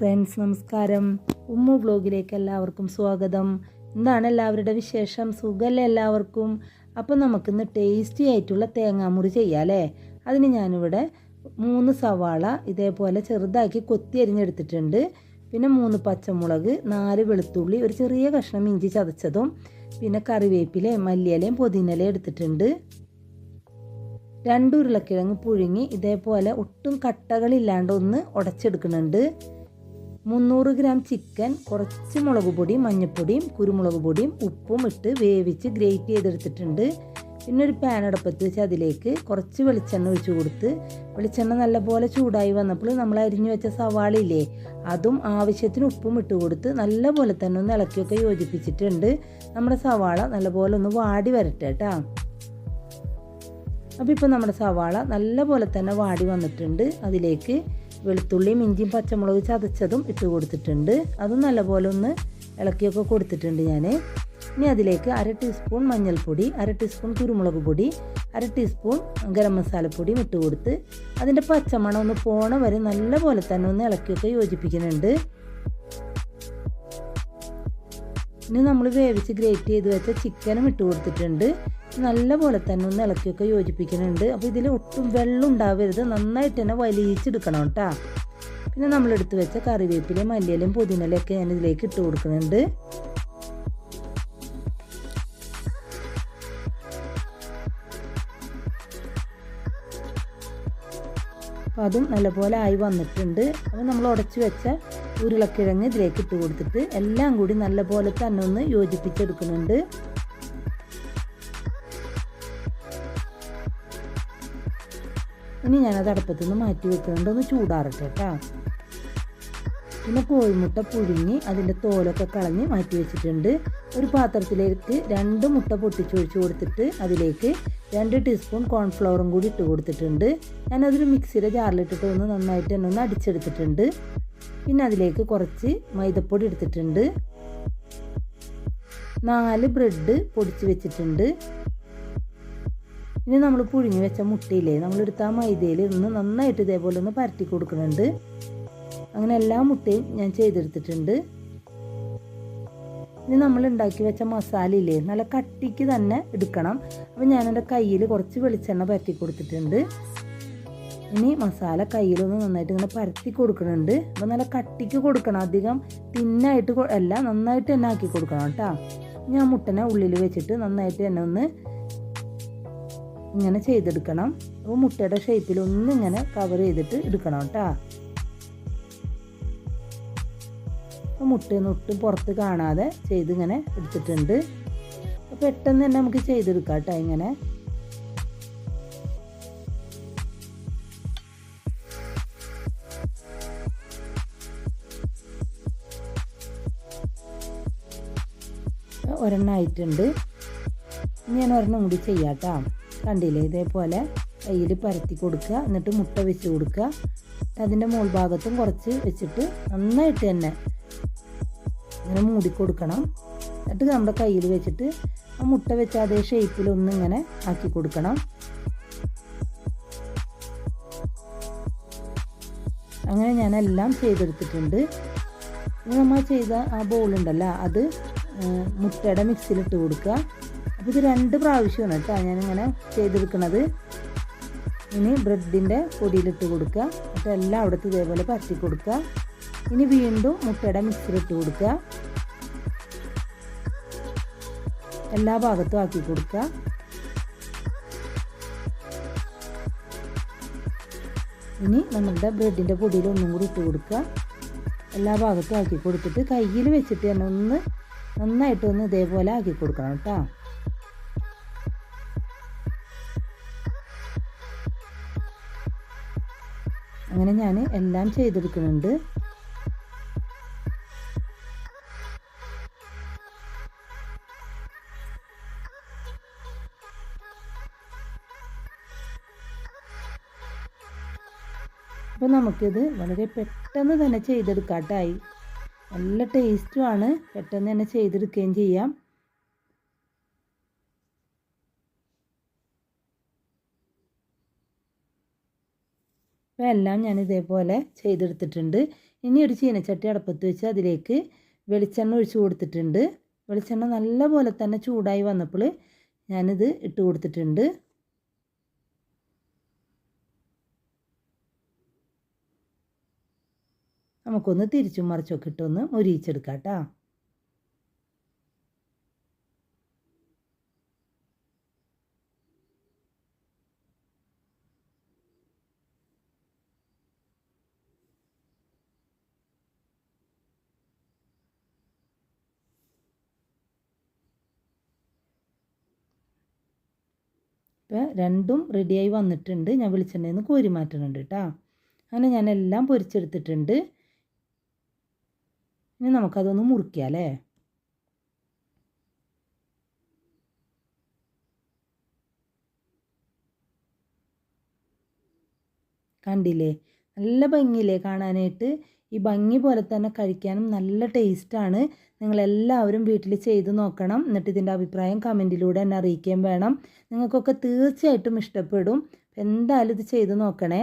Friends നമസ്കാരം. Umm വ്ലോഗിലേക്ക് എല്ലാവർക്കും സ്വാഗതം. എന്താണ് എല്ലാവരുടെ വിശേഷം? സുഖമല്ലേ എല്ലാവർക്കും? അപ്പം നമുക്കിന്ന് ടേസ്റ്റി ആയിട്ടുള്ള തേങ്ങാമുറി ചെയ്യാമല്ലേ അതിന് ഞാനിവിടെ മൂന്ന് സവാള ഇതേപോലെ ചെറുതാക്കി കൊത്തി അരിഞ്ഞെടുത്തിട്ടുണ്ട്. പിന്നെ മൂന്ന് പച്ചമുളക് നാല് വെളുത്തുള്ളി ഒരു ചെറിയ കഷ്ണം ഇഞ്ചി ചതച്ചതും പിന്നെ കറിവേപ്പിലയും മല്ലിയിലയും പുതിനയിലയും എടുത്തിട്ടുണ്ട്. രണ്ട് ഉരുളക്കിഴങ്ങ് പുഴുങ്ങി ഇതേപോലെ ഒട്ടും കട്ടകളില്ലാണ്ട് ഒന്ന് ഉടച്ചെടുക്കുന്നുണ്ട്. മുന്നൂറ് ഗ്രാം ചിക്കൻ കുറച്ച് മുളക് പൊടിയും മഞ്ഞൾപ്പൊടിയും കുരുമുളക് പൊടിയും ഉപ്പും ഇട്ട് വേവിച്ച് ഗ്രേറ്റ് ചെയ്തെടുത്തിട്ടുണ്ട്. പിന്നെ ഒരു പാൻ അടുപ്പത്ത് വെച്ച് അതിലേക്ക് കുറച്ച് വെളിച്ചെണ്ണ ഒഴിച്ച് കൊടുത്ത് വെളിച്ചെണ്ണ നല്ലപോലെ ചൂടായി വന്നപ്പോൾ നമ്മൾ അരിഞ്ഞു വെച്ച സവാളയില്ലേ അതും ആവശ്യത്തിന് ഉപ്പും ഇട്ട് കൊടുത്ത് നല്ലപോലെ തന്നെ ഒന്ന് ഇളക്കിയൊക്കെ യോജിപ്പിച്ചിട്ടുണ്ട്. നമ്മുടെ സവാള നല്ലപോലെ ഒന്ന് വാടി വരട്ടെ കേട്ടോ. അപ്പോൾ ഇപ്പോൾ നമ്മുടെ സവാള നല്ലപോലെ തന്നെ വാടി വന്നിട്ടുണ്ട്. അതിലേക്ക് വെളുത്തുള്ളിയും ഇഞ്ചിയും പച്ചമുളക് ചതച്ചതും ഇട്ട് കൊടുത്തിട്ടുണ്ട്. അതും നല്ലപോലെ ഒന്ന് ഇളക്കിയൊക്കെ കൊടുത്തിട്ടുണ്ട് ഞാൻ ഇനി അതിലേക്ക് അര ടീസ്പൂൺ മഞ്ഞൾപ്പൊടി അര ടീസ്പൂൺ കുരുമുളക് പൊടി അര ടീസ്പൂൺ ഗരം മസാലപ്പൊടിയും ഇട്ട് കൊടുത്ത് അതിന്റെ പച്ചമണം ഒന്ന് പോണ വരെ നല്ലപോലെ തന്നെ ഒന്ന് ഇളക്കിയൊക്കെ യോജിപ്പിക്കുന്നുണ്ട്. ഇനി നമ്മൾ വേവിച്ച് ഗ്രേറ്റ് ചെയ്ത് വെച്ച ചിക്കനും ഇട്ട് കൊടുത്തിട്ടുണ്ട്. നല്ലപോലെ തന്നെ ഒന്ന് ഇളക്കിയൊക്കെ യോജിപ്പിക്കുന്നുണ്ട്. അപ്പോൾ ഇതിൽ ഒട്ടും വെള്ളം ഉണ്ടാവരുത്. നന്നായിട്ട് തന്നെ വലിയിച്ചെടുക്കണം കേട്ടോ. പിന്നെ നമ്മളെടുത്ത് വെച്ച കറിവേപ്പിലയും മല്ലിയിലയും പുതിനയിലയും ഒക്കെ ഞാൻ ഇതിലേക്ക് ഇട്ട് കൊടുക്കുന്നുണ്ട്. അപ്പോൾ അതും നല്ലപോലെ ആയി വന്നിട്ടുണ്ട്. അപ്പോൾ നമ്മൾ ഉടച്ച് വെച്ച ഉരുളക്കിഴങ്ങ് ഇതിലേക്ക് ഇട്ട് കൊടുത്തിട്ട് എല്ലാം കൂടി നല്ലപോലെ തന്നെ ഒന്ന് യോജിപ്പിച്ചെടുക്കുന്നുണ്ട്. ഇനി ഞാനത് അടുപ്പത്തു നിന്ന് മാറ്റി വെക്കുന്നുണ്ട്. ഒന്ന് ചൂടാറട്ടെ കേട്ടോ. പിന്നെ കോഴിമുട്ട പുഴുങ്ങി അതിന്റെ തോലൊക്കെ കളഞ്ഞ് മാറ്റി വെച്ചിട്ടുണ്ട്. ഒരു പാത്രത്തിലേക്ക് രണ്ട് മുട്ട പൊട്ടിച്ചൊഴിച്ച് കൊടുത്തിട്ട് അതിലേക്ക് രണ്ട് ടീസ്പൂൺ കോൺഫ്ലവറും കൂടി ഇട്ട് കൊടുത്തിട്ടുണ്ട്. ഞാനതൊരു മിക്സിയുടെ ജാറിലിട്ടിട്ട് ഒന്ന് നന്നായിട്ട് തന്നെ ഒന്ന് അടിച്ചെടുത്തിട്ടുണ്ട്. പിന്നെ അതിലേക്ക് കുറച്ച് മൈദപ്പൊടി എടുത്തിട്ടുണ്ട്. നാല് ബ്രെഡ് പൊടിച്ച് വെച്ചിട്ടുണ്ട്. ഇനി നമ്മൾ പുഴുങ്ങി വെച്ച മുട്ടയില്ലേ നമ്മളെടുത്ത ആ മൈദയിൽ ഒന്ന് നന്നായിട്ട് ഇതേപോലെ ഒന്ന് പരട്ടി കൊടുക്കുന്നുണ്ട്. അങ്ങനെ എല്ലാ മുട്ടയും ഞാൻ ചെയ്തെടുത്തിട്ടുണ്ട്. ഇനി നമ്മൾ ഉണ്ടാക്കി വെച്ച മസാല ഇല്ലേ? നല്ല കട്ടിക്ക് തന്നെ എടുക്കണം. അപ്പം ഞാൻ എന്റെ കയ്യിൽ കുറച്ച് വെളിച്ചെണ്ണ പരത്തി കൊടുത്തിട്ടുണ്ട്. ഇനി മസാല കയ്യിലൊന്ന് നന്നായിട്ട് ഇങ്ങനെ പരത്തി കൊടുക്കുന്നുണ്ട് അപ്പോൾ നല്ല കട്ടിക്ക് കൊടുക്കണം. അധികം തിന്നായിട്ട് അല്ല നന്നായിട്ട് തന്നെ ആക്കി കൊടുക്കണം കേട്ടോ. ഞാൻ മുട്ടനെ ഉള്ളിൽ വെച്ചിട്ട് നന്നായിട്ട് തന്നെ ഒന്ന് ഇങ്ങനെ ചെയ്തെടുക്കണം. അപ്പോൾ മുട്ടയുടെ ഷേപ്പിൽ ഒന്ന് ഇങ്ങനെ കവർ ചെയ്തിട്ട് എടുക്കണം കേട്ടോ. മുട്ടയൊന്നും ഒട്ടും പുറത്ത് കാണാതെ ചെയ്ത് ഇങ്ങനെ എടുത്തിട്ടുണ്ട് പെട്ടെന്ന് തന്നെ നമുക്ക് ചെയ്തെടുക്കാം കേട്ടോ ഇങ്ങനെ. ഒരെണ്ണം ആയിട്ടുണ്ട്. ഞാൻ ഒരെണ്ണം കൂടി ചെയ്യാം കേട്ടോ. കണ്ടില്ലേ ഇതേപോലെ കയ്യിൽ പരത്തി കൊടുക്കുക എന്നിട്ട് മുട്ട വെച്ച് കൊടുക്കുക. അതിന്റെ മുകൾ ഭാഗത്തും കുറച്ച് വെച്ചിട്ട് നന്നായിട്ട് തന്നെ ഇങ്ങനെ മൂടിക്കൊടുക്കണം. എന്നിട്ട് നമ്മുടെ കയ്യിൽ വെച്ചിട്ട് ആ മുട്ട വെച്ച അതേ ഷേപ്പിൽ ഒന്ന് ഇങ്ങനെ ആക്കി കൊടുക്കണം. അങ്ങനെ ഞാൻ എല്ലാം ചെയ്തെടുത്തിട്ടുണ്ട്. നമ്മൾ ചെയ്ത ആ ബോളുണ്ടല്ലോ അത് മുട്ടയുടെ മിക്സിയിലിട്ട് കൊടുക്കുക. അപ്പോൾ ഇത് രണ്ട് പ്രാവശ്യമാണ് കേട്ടോ ഞാനിങ്ങനെ ചെയ്തെടുക്കുന്നത്. ഇനി ബ്രെഡിന്റെ പൊടിയിലിട്ട് കൊടുക്കുക. അപ്പോൾ എല്ലാം അവിടുത്തെ ഇതേപോലെ പരത്തി കൊടുക്കുക. ഇനി വീണ്ടും മുട്ടയുടെ ഇട്ട് കൊടുക്കുക. എല്ലാ ഭാഗത്തും ആക്കി കൊടുക്കുക. ഇനി നമ്മളുടെ ബ്രെഡിന്റെ പൊടിയിൽ ഒന്നും കൂടി ഇട്ട് കൊടുക്കുക. എല്ലാ ഭാഗത്തും ആക്കി കൊടുത്തിട്ട് കയ്യിൽ വെച്ചിട്ട് തന്നെ ഒന്ന് നന്നായിട്ട് ഒന്ന് ഇതേപോലെ ആക്കി കൊടുക്കണം കേട്ടോ. അങ്ങനെ ഞാൻ എല്ലാം ചെയ്തെടുക്കുന്നുണ്ട്. അപ്പോൾ നമുക്കിത് വളരെ പെട്ടെന്ന് തന്നെ ചെയ്തെടുക്കാട്ടായി നല്ല ടേസ്റ്റുമാണ് പെട്ടെന്ന് തന്നെ ചെയ്തെടുക്കുകയും ചെയ്യാം. അപ്പോൾ എല്ലാം ഞാൻ ഇതേപോലെ ചെയ്തെടുത്തിട്ടുണ്ട്. ഇനി ഒരു ചീനച്ചട്ടി അടപ്പത്ത് വെച്ച് അതിലേക്ക് വെളിച്ചെണ്ണ ഒഴിച്ചു കൊടുത്തിട്ടുണ്ട്. വെളിച്ചെണ്ണ നല്ല പോലെ തന്നെ ചൂടായി വന്നപ്പോൾ ഞാനിത് ഇട്ട് കൊടുത്തിട്ടുണ്ട്. നമുക്കൊന്ന് തിരിച്ചും മറിച്ചൊക്കെ ഇട്ടൊന്ന് മുരിയിച്ചെടുക്കാം കേട്ടോ ഇപ്പോൾ രണ്ടും റെഡിയായി വന്നിട്ടുണ്ട്. ഞാൻ വെളിച്ചെണ്ണയിൽ നിന്ന് കോരി മാറ്റുന്നുണ്ട് കേട്ടോ. അങ്ങനെ ഞാൻ എല്ലാം പൊരിച്ചെടുത്തിട്ടുണ്ട്. ഇനി നമുക്കതൊന്ന് മുറിക്കാം അല്ലേ കണ്ടില്ലേ? നല്ല ഭംഗിയില്ലേ കാണാനായിട്ട്? ഈ ഭംഗി പോലെ തന്നെ കഴിക്കാനും നല്ല ടേസ്റ്റാണ് നിങ്ങളെല്ലാവരും വീട്ടിൽ ചെയ്ത് നോക്കണം. എന്നിട്ട് ഇതിന്റെ അഭിപ്രായം കമന്റിലൂടെ എന്നെ അറിയിക്കുകയും വേണം. നിങ്ങൾക്കൊക്കെ തീർച്ചയായിട്ടും ഇഷ്ടപ്പെടും. എന്തായാലും ഇത് ചെയ്ത് നോക്കണേ.